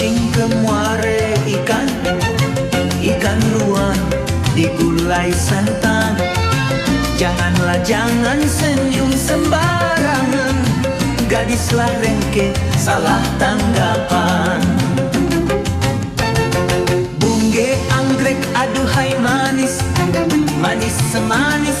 pancing ke muara ikan Ikan luar di gulai santan. Janganlah jangan senyum sembarangan Gadislah rengke salah tanggapan. Bungge anggrek aduhai manis Manis semanis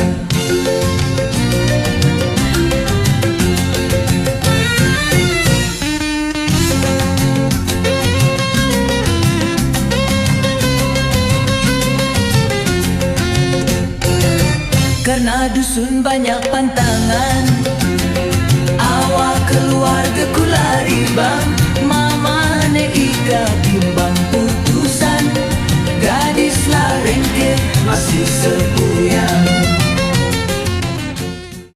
Karena dusun banyak pantangan. Awak keluarga ku lari bang. Mama ne ika timbang putusan. Gadis lah ringgit masih sedih